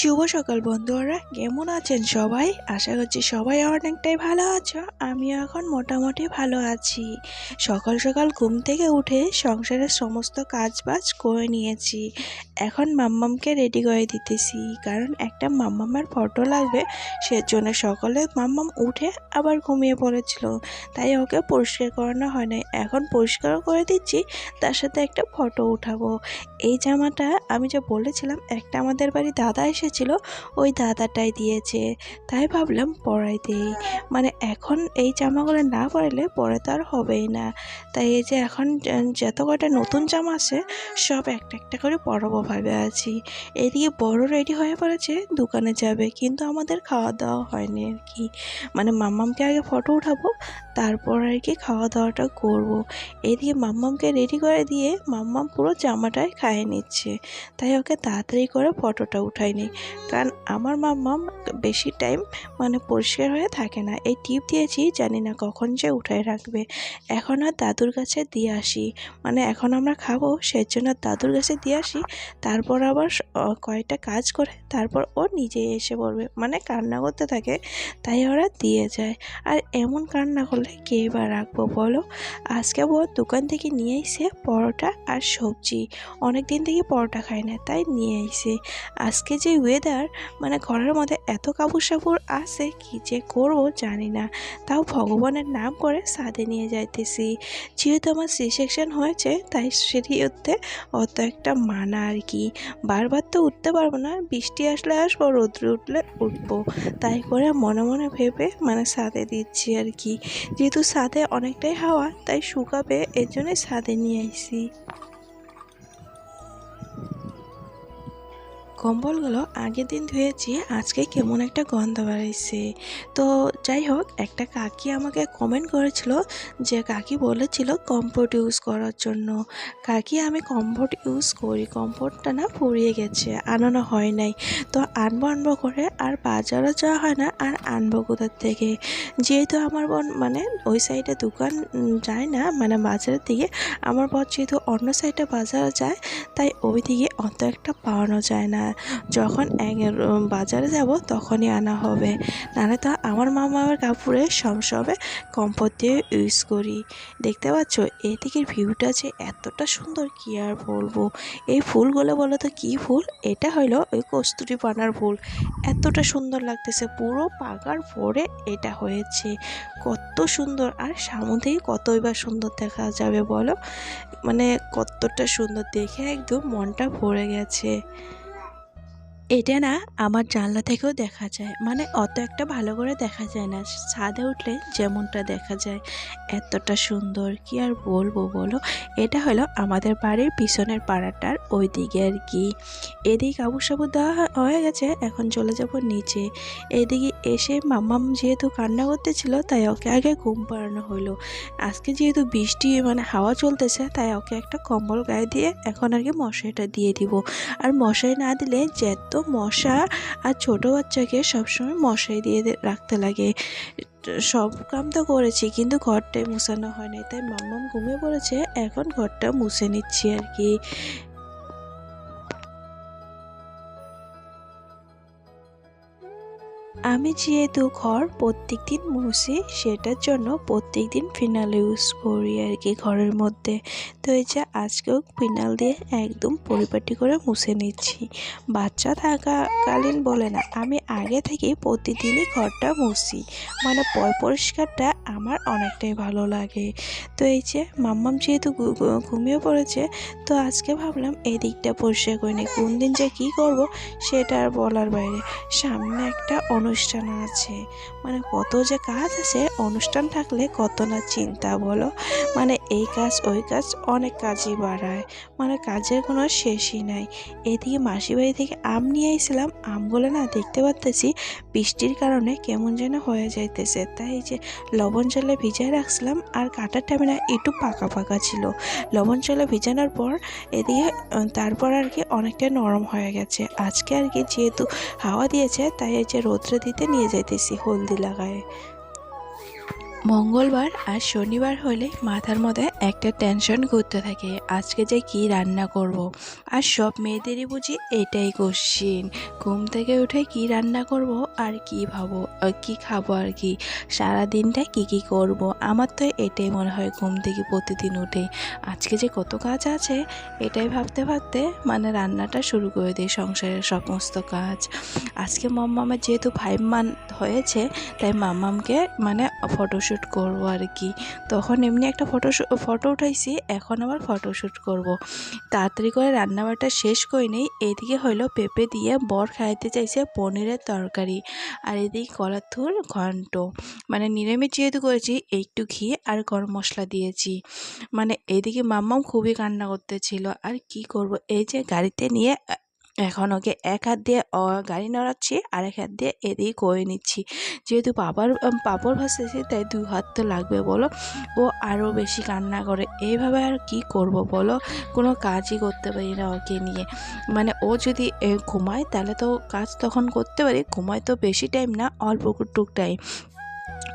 শুভ সকাল বন্ধুরা, কেমন আছেন সবাই? আশা করছি সবাই অনেকটাই ভালো আছো আমি এখন মোটামুটি ভালো আছি। সকাল সকাল ঘুম থেকে উঠে সংসারের সমস্ত কাজ বাজ করে নিয়েছি। এখন মাম্মামকে রেডি করে দিতেছি। কারণ একটা মাম্মামার ফটো লাগবে, সেজন্য সকালে মাম্মাম উঠে আবার ঘুমিয়ে পড়েছিল। তাই ওকে পরিষ্কার করানো হয় নাই এখন পরিষ্কারও করে দিচ্ছি, তার সাথে একটা ফটো উঠাবো। এই জামাটা আমি যে বলেছিলাম, একটা আমাদের বাড়ি দাদা এসেছিল, ওই দাদাটাই দিয়েছে। তাই ভাবলাম পরাই দেই। মানে এখন এই জামাগুলো না পরাইলে পরে তো আর হবেই না। তাই এই যে এখন যত কটা নতুন জামা আছে, সব একটা একটা করে পরাবো ভাবে আছি। এদিকে বড় রেডি হয়ে পড়েছে, দোকানে যাবে, কিন্তু আমাদের খাওয়া দাওয়া হয়নি আর কি। মানে মামামকে আগে ফটো উঠাবো তারপর আর কি খাওয়া দাওয়াটা করব। এদিকে মাম্মামকে রেডি করে দিয়ে মাম্মাম পুরো জামাটাই খাইয়ে নিচ্ছে। তাই ওকে তাড়াতাড়ি করে ফটোটা উঠাই নিই কারণ আমার মাম্মাম বেশি টাইম মানে পরিষ্কার হয়ে থাকে না। এই টিপ দিয়েছি, জানি না কখন যে উঠায় রাখবে। এখন আর দাদুর কাছে দিয়ে আসি। মানে এখন আমরা খাব সেই জন্য দাদুর কাছে দিয়ে আসি। তারপর আবার কয়েকটা কাজ করে তারপর ও নিজে এসে পড়বে। মানে কান্না করতে থাকে, তাই ওরা দিয়ে যায়। আর এমন কান্না করলে কে বা রাখব বলো? আজকে ও দোকান থেকে নিয়ে এসে পরোটা আর সবজি। অনেক দিন থেকে পরোটা খায় না, তাই নিয়ে এসে আজকে যে ওয়েদার মানে ঘরের মধ্যে এত কাপড় সাপুর আছে, কি যে করব জানি না। তাও ভগবানের নাম করে সাদে নিয়ে যাইতেছি। যেহেতু আমার সি সেকশন হয়েছে, তাই সেটিতে অত একটা মানা আর কি। বারবার তো উঠতে পারব না, বৃষ্টি আসলে আসব, রৌদ্র উঠলে উঠবো। তাই করে মনে মনে ভেবে মানে সাদে দিচ্ছি আর কি। যেহেতু ছাদে অনেকটাই হাওয়া তাই শুকাবে এর জন্যই ছাদে নিয়ে আসি কম্বলগুলো আগের দিন ধুয়েছি, আজকে কেমন একটা গন্ধ বাড়াইছে তো যাই হোক, একটা কাকি আমাকে কমেন্ট করেছিল যে, কাকি বলেছিল কম্ফোর্ট ইউজ করার জন্য। কাকি, আমি কম্ফোর্ট ইউজ করি কম্ফোর্টটা না ফুরিয়ে গেছে, আনানো হয় নাই। তো আনব আনব করে, আর বাজারও যাওয়া হয় না, আর আনব কোথার থেকে? যেহেতু আমার বোন মানে ওই সাইডে দোকান যায় না মানে বাজারের দিকে, আমার বর যেহেতু অন্য সাইডে বাজারে যায়, তাই ওই দিকে অত একটা পাওয়ানো যায় না। যখন এক- বাজারে যাব তখনই আনা হবে। নাহলে তো আমার মামার কাপড়ে সবসময় কম্পোর্ট দিয়ে ইউজ করি। দেখতে পাচ্ছ এদিকের ভিউটা যে এতটা সুন্দর, কি আর বলব? এই ফুলগুলো বলো তো কী ফুল? এটা হলো ওই কস্তুরি পানার ফুল। এতটা সুন্দর লাগতেছে, পুরো পাকার পরে এটা হয়েছে। কত সুন্দর, আর সামুদ্রিক কতই বা সুন্দর দেখা যাবে বলো? মানে কতটা সুন্দর, দেখে একদম মনটা ভরে গেছে। এটা না আমার জানলা থেকেও দেখা যায়। মানে অত একটা ভালো করে দেখা যায় না। ছাদে উঠলে যেমনটা দেখা যায়, এতটা সুন্দর। কি আর বলব বলো? এটা হলো আমাদের বাড়ির পিছনের পাড়াটার ওই দিকে আর কি। এদিক কাবুর সাবুর দেওয়া হয়ে গেছে, এখন চলে যাব নিচে। এদিকে এসে মাম্মাম যেহেতু কান্না করতেছিল, তাই ওকে আগে ঘুম পাড়ানো হলো। আজকে যেহেতু বৃষ্টি মানে হাওয়া চলতেছে, তাই ওকে একটা কম্বল গায়ে দিয়ে এখন আর কি মশারিটা দিয়ে দিব। আর মশারি না দিলে যেত মশা আর ছোট বাচ্চাকে সবসময় মশাই দিয়ে রাখতে লাগে। সব কাম তো করেছি, কিন্তু ঘরটাই মুছানো হয় নাই। তাই মাম্মাম ঘুমিয়ে পড়েছে, এখন ঘরটা মুছে নিচ্ছি আর কি। আমি যেহেতু ঘর প্রত্যেক দিন মুছি, সেটার জন্য প্রত্যেক দিন ফিনাল ইউজ করি আর কি ঘরের মধ্যে। তো এই যে আজকেও ফিনাল দিয়ে একদম পরিপাটি করে মুছে নিচ্ছি। বাচ্চা থাকাকালীন বলে না, আমি আগে থেকে প্রতিদিনই ঘরটা মুছি। মানে পরিষ্কারটা আমার অনেকটাই ভালো লাগে। তো এই যে মাম্মাম যেহেতু ঘুমিয়ে পড়েছে, তো আজকে ভাবলাম এই দিকটা পরিষ্কার করে নিই। কোন দিন যে কী করব সেটা আর বলার বাইরে। সামনে একটা অনুষ্ঠান আছে। মানে কত যে কাজ আছে, অনুষ্ঠান থাকলে কত না চিন্তা বলো। মানে এই কাজ, ওই কাজ অনেক কাজই বাড়ায়। মানে কাজের কোনো শেষই নাই। এদিকে মাসি বাড়ি থেকে আম নিয়ে আইছিলাম। আমগুলো না দেখতে পারতেছি, বৃষ্টির কারণে কেমন যেন হয়ে যাইতেছে। তাই যে লবণ জলে ভিজিয়ে রাখছিলাম আর কাটার টাইমে না একটু পাকা পাকা ছিল। লবণ জলে ভিজানোর পর এদিকে তারপর আর কি অনেকটা নরম হয়ে গেছে। আজকে আর কি যেহেতু হাওয়া দিয়েছে, তাই এই যে রৌদ্র দিতে নিয়ে যাইতেছি হলদি লাগায়। মঙ্গলবার আর শনিবার হলে মাথার মধ্যে একটা টেনশন করতে থাকে। আজকে যে কি রান্না করব। আর সব মেয়েদেরই বুঝি এটাই কোশ্চিন ঘুম থেকে উঠে কি রান্না করব আর কি ভাবো? আর কি খাব আর কি? সারা দিনটা কি কি করব। আমার তো এটাই মনে হয় ঘুম থেকে প্রতিদিন উঠে। আজকে যে কত কাজ আছে, এটাই ভাবতে ভাবতে মানে রান্নাটা শুরু করে দিই সংসারের সমস্ত কাজ। আজকে মাম্মামের যেহেতু ফাইভ মান্থ হয়েছে, তাই মাম্মামকে মানে ফটোশ্যুট করব আর কি। তখন এমনি একটা ফটো ফটো উঠাইছি, এখন আবার ফটোশ্যুট করব। তাড়াতাড়ি করে রান্নাবাড়াটা শেষ করে নেই, এদিকে হলো পেঁপে দিয়ে বর খাইতে চাইছে পনিরের তরকারি। আর এদিকে কলার থুর ঘন্ট। মানে নিরামিষ যেহেতু করেছি, একটু ঘি আর গরম মশলা দিয়েছি। মানে এদিকে মাম্মাম খুবই কান্না করতেছিল, আর কি করব? এই যে গাড়িতে নিয়ে এখন ওকে এক হাত দিয়ে গাড়ি নড়াচ্ছি আর এক হাত দিয়ে এদিকে করে নিচ্ছি। যেহেতু উম, পাঁপড় ভাসতেছি তাই দু হাত তো লাগবে বলো? ও আরও বেশি কান্না করে এইভাবে আর কি করব বলো? কোনো কাজই করতে পারি না ওকে নিয়ে। মানে ও যদি ঘুমায় তাহলে তো কাজ তখন করতে পারি ঘুমায় তো বেশি টাইম না অল্প টুক টাইম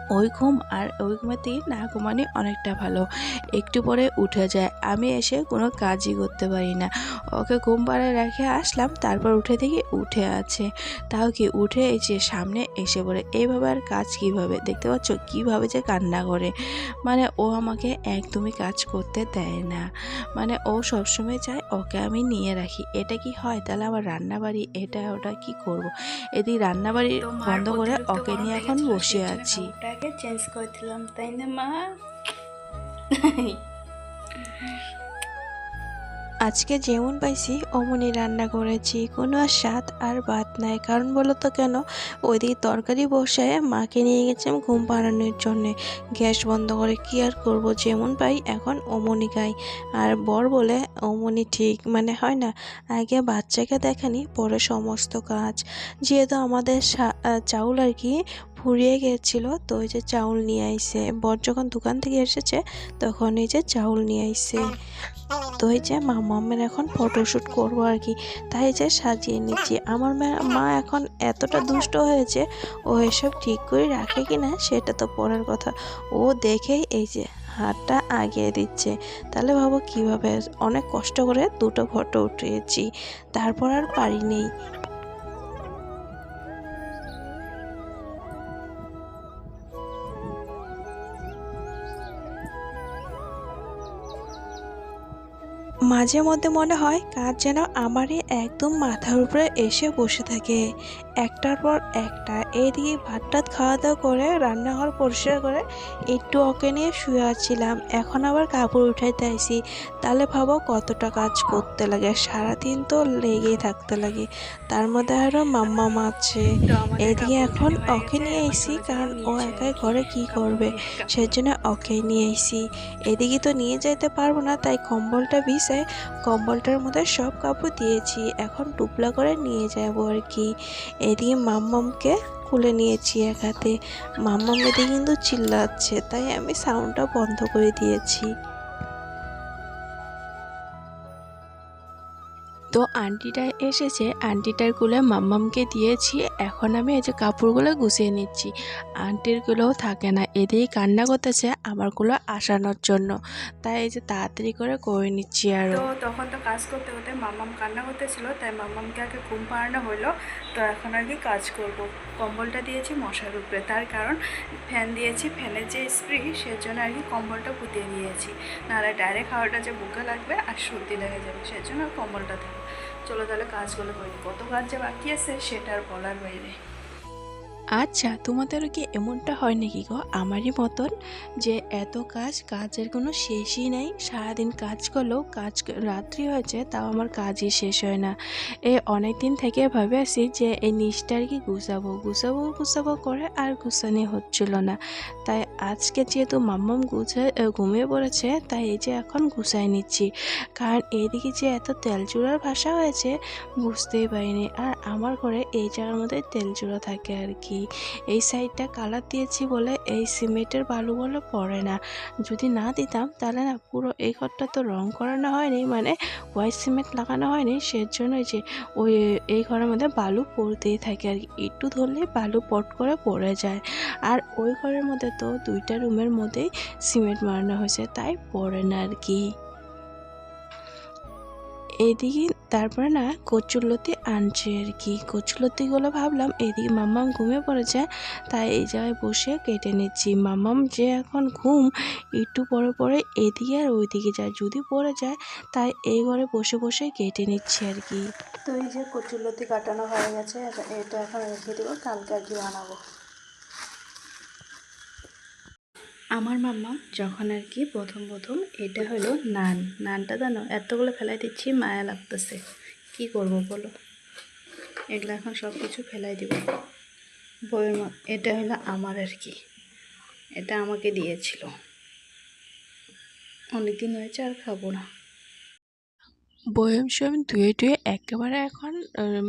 ওই ঘুম আর ওই ঘুমের থেকে না ঘুমানি অনেকটা ভালো। একটু পরে উঠে যায়। আমি এসে কোনো কাজই করতে পারি না। ওকে ঘুম পাড়ায় রেখে আসলাম তারপর উঠে থেকে উঠে আছে। তাও কি উঠে যে সামনে এসে পড়ে। এইভাবে আর কাজ কীভাবে? দেখতে পাচ্ছ কীভাবে যে কান্না করে। মানে ও আমাকে একদমই কাজ করতে দেয় না। মানে ও সবসময় চায় ওকে আমি নিয়ে রাখি। এটা কি হয়? তাহলে আমার রান্নাবাড়ি এটা ওটা কি করব। এদিকে রান্নাবাড়ি বন্ধ করে ওকে নিয়ে এখন বসে আছি। কাপড়টাকে চেঞ্জ করে দিলাম, তাই না মা? আজকে যেমন পাইছি, অমনি রান্না করেছি, কোনো আর স্বাদ আর বাদ নাই। কারণ বলো তো কেন? ওইদিকে তরকারি বসায় মাকে নিয়ে গেছিলাম ঘুম পাড়ানোর জন্যে। গ্যাস বন্ধ করে কি আর করব? যেমন পাই, এখন অমনি খাই। আর বর বলে, অমনি ঠিক। মানে হয় না, আগে বাচ্চাকে দেখানি, পরে সমস্ত কাজ। যেহেতু আমাদের চাউল আর কি ফুরিয়ে গেছিল তো ওই যে চাউল নিয়ে আইসে। বর যখন দোকান থেকে এসেছে, তখন এই যে চাউল নিয়ে আইসে। তো এই যে মা মামের এখন ফটোশ্যুট করব আর কি, তাই যে সাজিয়ে নিচ্ছি। আমার মা এখন এতটা দুষ্ট হয়েছে, ও এসব ঠিক করে রাখে কি না সেটা তো পরের কথা। ও দেখেই এই যে হাতটা আগিয়ে দিচ্ছে। তাহলে ভাবো কীভাবে, অনেক কষ্ট করে দুটো ফটো উঠিয়েছি, তারপর আর পারি নেই। মাঝে মধ্যে মনে হয় কাজ যেন আমারই একদম মাথার উপরে এসে বসে থাকে। একটার পর একটা, এদিকে ভাত টাত খাওয়া দাওয়া করে, রান্নাঘর পরিষ্কার করে একটু ওকে নিয়ে শুয়ে আছিলাম। এখন আবার কাপড় উঠাইতে আইসি তাহলে ভাবো কতটা কাজ করতে লাগে, সারাদিন তো লেগেই থাকতে লাগে। তার মধ্যে আরও মাম্মা আছে। এদিকে এখন ওকে নিয়ে আইসি কারণ ও একাই ঘরে কি করবে, সেজন্য ওকে নিয়ে আইসি এদিকে তো নিয়ে যেতে পারব না, তাই কম্বলটা ভিসে কম্বলটার মধ্যে সব কাপড় দিয়েছি। এখন টুপলা করে নিয়ে যাব আর কি। এদিকে মাম্মামকে কুলে নিয়েছি এক হাতে মাম্মাম এদিকে কিন্তু চিল্লাচ্ছে, তাই আমি সাউন্ডটা বন্ধ করে দিয়েছি। তো আন্টিটা এসেছে। আন্টিটারগুলো মাম্মামকে দিয়েছি। এখন আমি এই যে কাপড়গুলো গুছিয়ে নিচ্ছি। আন্টিরগুলোও থাকে না। এদিকে কান্না করতেছে আমারগুলো আসানোর জন্য। তাই এই যে তাড়াতাড়ি করে করে নিচ্ছি আর। তো তখন তো কাজ করতে করতে মাম্মাম কান্না করতেছিল। তাই মাম্মামকে আগে ঘুম পাড়ানো হলো তো এখন আর কি কাজ করব। কম্বলটা দিয়েছি মশার উপরে। তার কারণ ফ্যান দিয়েছি। ফ্যানের যে স্প্রে, সেজন্য আর কি কম্বলটা পুঁতিয়ে নিয়েছি। নাহলে ডাইরেক্ট হাওয়াটা যে বুকে লাগবে আর সর্দি লেগে যাবে, সেজন্য কম্বলটা দেবো চলো তাহলে কাজগুলো করি। কত কাজ যে বাকি আছে সেটা আর বলার বাইরে আচ্ছা তোমাদেরও কি এমনটা হয় নাকি গো? আমারই মতন যে এত কাজ, কাজের কোনো শেষই নাই। সারাদিন কাজ করলেও কাজ রাত্রি হয়েছে, তাও আমার কাজই শেষ হয় না। এ অনেক দিন থেকে ভাবে আসি যে এই নিচটা আর কি গুছাবো? গুছাবো গুছাবো করে আর গুছানি হচ্ছিল না। তাই আজকে যেহেতু মাম্মাম গুছে ঘুমিয়ে পড়েছে, তাই এই যে এখন গুছাই নিচ্ছি। কারণ এইদিকে যে এত তেল চূড়ার ভাষা হয়েছে, বুঝতেই পারিনি। আর আমার ঘরে এই জায়গার মধ্যে তেল চূড়া থাকে আর কি। কি? এই সাইডটা কালার দিয়েছি বলে এই সিমেন্টের বালুগুলো পড়ে না। যদি না দিতাম, তাহলে না পুরো এই ঘরটা তো রং করানো হয়নি মানে হোয়াইট সিমেন্ট লাগানো হয়নি সেজন্যই যে ওই এই ঘরের মধ্যে বালু পড়তেই থাকে আর কি। একটু ধরলে বালু পট করে পড়ে যায়। আর ওই ঘরের মধ্যে তো দুইটা রুমের মধ্যেই সিমেন্ট মারানো হয়েছে, তাই পড়ে না আর কি। এদিকে তারপরে না কচুরলতি আনছে আর কি। কচুরলতিগুলো ভাবলাম এদিকে মাম্মাম ঘুমিয়ে পড়েছে, তাই এই জায়গায় বসে কেটে নিচ্ছি। মাম্মাম যে এখন ঘুম, একটু পরে পরে এদিকে আর ওইদিকে যায়। যদি পড়ে যায়, তাই এই ঘরে বসে বসে কেটে নিচ্ছি আর কি। তো এই যে কচুরলতি কাটানো হয়ে গেছে, এটা এখন রেখে দেবো, কালকে আর কি বানাবো। আমার মাম্মা যখন আর কি প্রথম প্রথম এটা হলো নান। নানটা জানো, এতগুলো ফেলাই দিচ্ছি, মায়া লাগতেছে। কি করব বলো? এগুলো এখন সব কিছু ফেলাই দিব। বইয়ের এটা হলো আমার আর কি। এটা আমাকে দিয়েছিল। অনেকদিন হয়েছে আর খাব না। বয়ম সয়ম ধুয়ে টুয়ে একেবারে এখন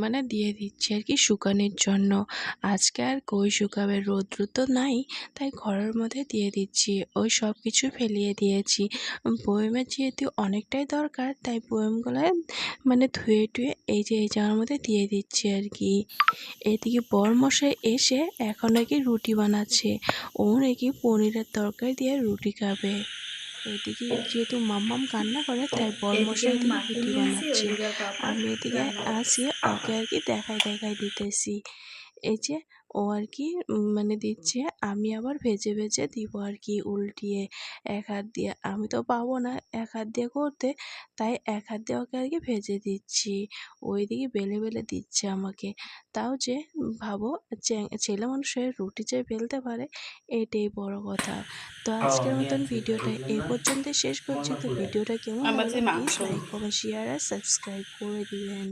মানে দিয়ে দিচ্ছি আর কি শুকানোর জন্য। আজকে আর কই শুকাবে? রৌদ্র তো নাই, তাই ঘরের মধ্যে দিয়ে দিচ্ছি। ওই সব কিছু ফেলিয়ে দিয়েছি। বয়মের যেহেতু অনেকটাই দরকার, তাই বয়মগুলো মানে ধুয়ে টুয়ে এই যে, এই জায়গার মধ্যে দিয়ে দিচ্ছি আর কি। এদিকে বর মশাই এসে এখন নাকি রুটি বানাচ্ছে। ও নাকি পনিরের তরকারি দিয়ে রুটি খাবে। এদিকে যেহেতু মাম্মাম কান্না করে তাই বর মশাই এদিকে এদিকে রুটি বানাচ্ছে। আমি এদিকে আসি ওকে আর কি দেখাই দেখাই দিতেছি। এই যে ও আর কি মানে দিচ্ছে। আমি আবার ভেজে ভেজে দিব আর কি উল্টিয়ে এক হাত দিয়ে। আমি তো পাবো না এক হাত দিয়ে করতে তাই এক হাত দিয়ে ওকে আর কি ভেজে দিচ্ছি। ওইদিকে বেলে বেলে দিচ্ছে আমাকে। তাও যে ভাবো ছেলে মানুষের রুটি যে বেলতে পারে এটাই বড় কথা। তো আজকের মতন ভিডিওটা এই পর্যন্ত শেষ করছি। তো ভিডিওটা কেমন লাইক কমেন্ট শেয়ার আর সাবস্ক্রাইব করে দিবেন।